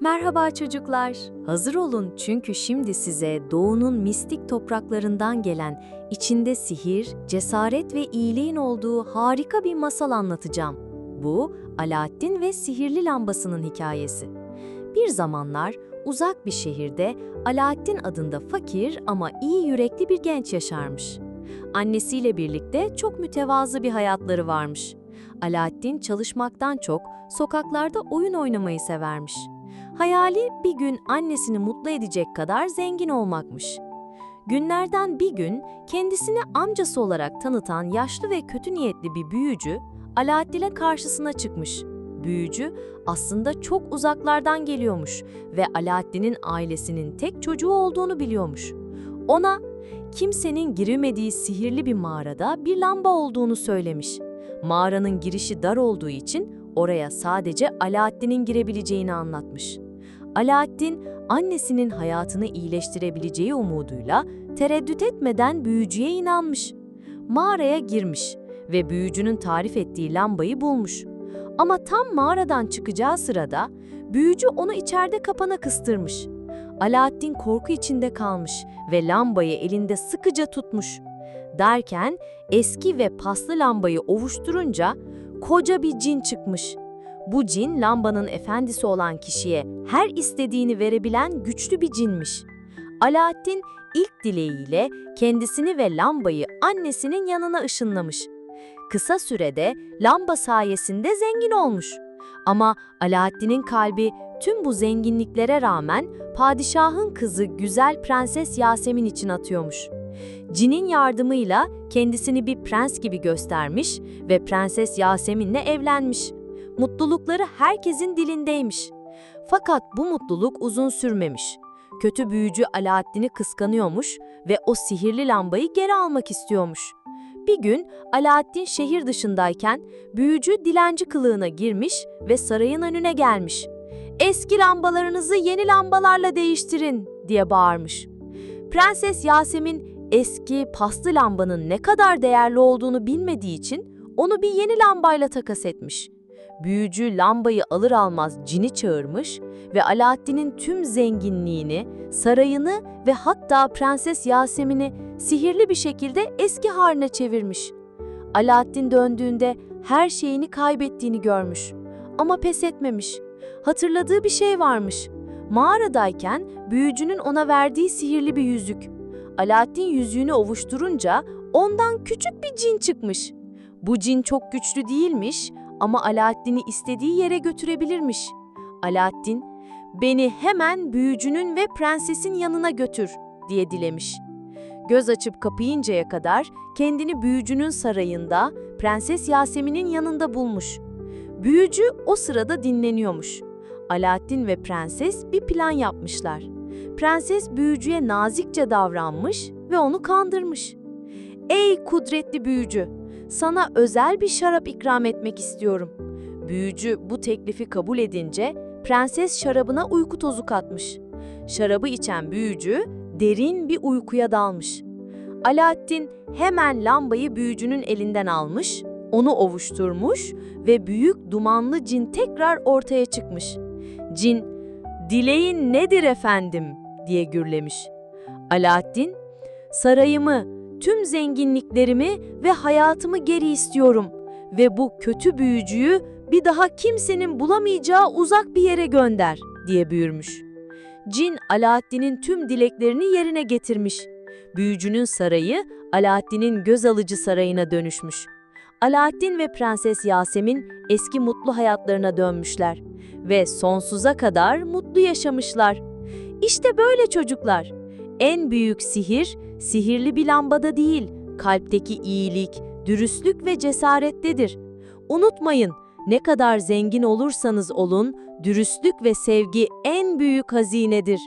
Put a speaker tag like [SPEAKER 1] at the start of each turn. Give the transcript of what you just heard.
[SPEAKER 1] Merhaba çocuklar. Hazır olun çünkü şimdi size doğunun mistik topraklarından gelen, içinde sihir, cesaret ve iyiliğin olduğu harika bir masal anlatacağım. Bu Alaaddin ve sihirli lambasının hikayesi. Bir zamanlar uzak bir şehirde Alaaddin adında fakir ama iyi yürekli bir genç yaşarmış. Annesiyle birlikte çok mütevazı bir hayatları varmış. Alaaddin çalışmaktan çok sokaklarda oyun oynamayı severmiş. Hayali bir gün annesini mutlu edecek kadar zengin olmakmış. Günlerden bir gün kendisini amcası olarak tanıtan yaşlı ve kötü niyetli bir büyücü Alaaddin'e karşısına çıkmış. Büyücü aslında çok uzaklardan geliyormuş ve Alaaddin'in ailesinin tek çocuğu olduğunu biliyormuş. Ona kimsenin giremediği sihirli bir mağarada bir lamba olduğunu söylemiş. Mağaranın girişi dar olduğu için oraya sadece Alaaddin'in girebileceğini anlatmış. Alaaddin, annesinin hayatını iyileştirebileceği umuduyla tereddüt etmeden büyücüye inanmış. Mağaraya girmiş ve büyücünün tarif ettiği lambayı bulmuş. Ama tam mağaradan çıkacağı sırada büyücü onu içeride kapana kıstırmış. Alaaddin korku içinde kalmış ve lambayı elinde sıkıca tutmuş. Derken eski ve paslı lambayı ovuşturunca koca bir cin çıkmış. Bu cin lambanın efendisi olan kişiye her istediğini verebilen güçlü bir cinmiş. Alaaddin ilk dileğiyle kendisini ve lambayı annesinin yanına ışınlamış. Kısa sürede lamba sayesinde zengin olmuş. Ama Alaaddin'in kalbi tüm bu zenginliklere rağmen padişahın kızı güzel prenses Yasemin için atıyormuş. Cinin yardımıyla kendisini bir prens gibi göstermiş ve prenses Yasemin'le evlenmiş. Mutlulukları herkesin dilindeymiş. Fakat bu mutluluk uzun sürmemiş. Kötü büyücü Alaaddin'i kıskanıyormuş ve o sihirli lambayı geri almak istiyormuş. Bir gün Alaaddin şehir dışındayken büyücü dilenci kılığına girmiş ve sarayın önüne gelmiş. Eski lambalarınızı yeni lambalarla değiştirin diye bağırmış. Prenses Yasemin eski paslı lambanın ne kadar değerli olduğunu bilmediği için onu bir yeni lambayla takas etmiş. Büyücü lambayı alır almaz cini çağırmış ve Alaaddin'in tüm zenginliğini, sarayını ve hatta Prenses Yasemin'i sihirli bir şekilde eski haline çevirmiş. Alaaddin döndüğünde her şeyini kaybettiğini görmüş. Ama pes etmemiş. Hatırladığı bir şey varmış. Mağaradayken büyücünün ona verdiği sihirli bir yüzük. Alaaddin yüzüğünü ovuşturunca ondan küçük bir cin çıkmış. Bu cin çok güçlü değilmiş ama Alaaddin'i istediği yere götürebilirmiş. Alaaddin, beni hemen büyücünün ve prensesin yanına götür diye dilemiş. Göz açıp kapayıncaya kadar kendini büyücünün sarayında Prenses Yasemin'in yanında bulmuş. Büyücü o sırada dinleniyormuş. Alaaddin ve prenses bir plan yapmışlar. Prenses büyücüye nazikçe davranmış ve onu kandırmış. Ey kudretli büyücü, sana özel bir şarap ikram etmek istiyorum. Büyücü bu teklifi kabul edince prenses şarabına uyku tozu katmış. Şarabı içen büyücü derin bir uykuya dalmış. Alaaddin hemen lambayı büyücünün elinden almış, onu ovuşturmuş ve büyük dumanlı cin tekrar ortaya çıkmış. Cin, dileğin nedir efendim diye gürlemiş. Alaaddin, sarayımı, tüm zenginliklerimi ve hayatımı geri istiyorum ve bu kötü büyücüyü bir daha kimsenin bulamayacağı uzak bir yere gönder diye buyurmuş. Cin Alaaddin'in tüm dileklerini yerine getirmiş. Büyücünün sarayı Alaaddin'in göz alıcı sarayına dönüşmüş. Alaaddin ve Prenses Yasemin eski mutlu hayatlarına dönmüşler ve sonsuza kadar mutlu yaşamışlar. İşte böyle çocuklar. En büyük sihir, sihirli bir lambada değil, kalpteki iyilik, dürüstlük ve cesarettedir. Unutmayın, ne kadar zengin olursanız olun, dürüstlük ve sevgi en büyük hazinedir.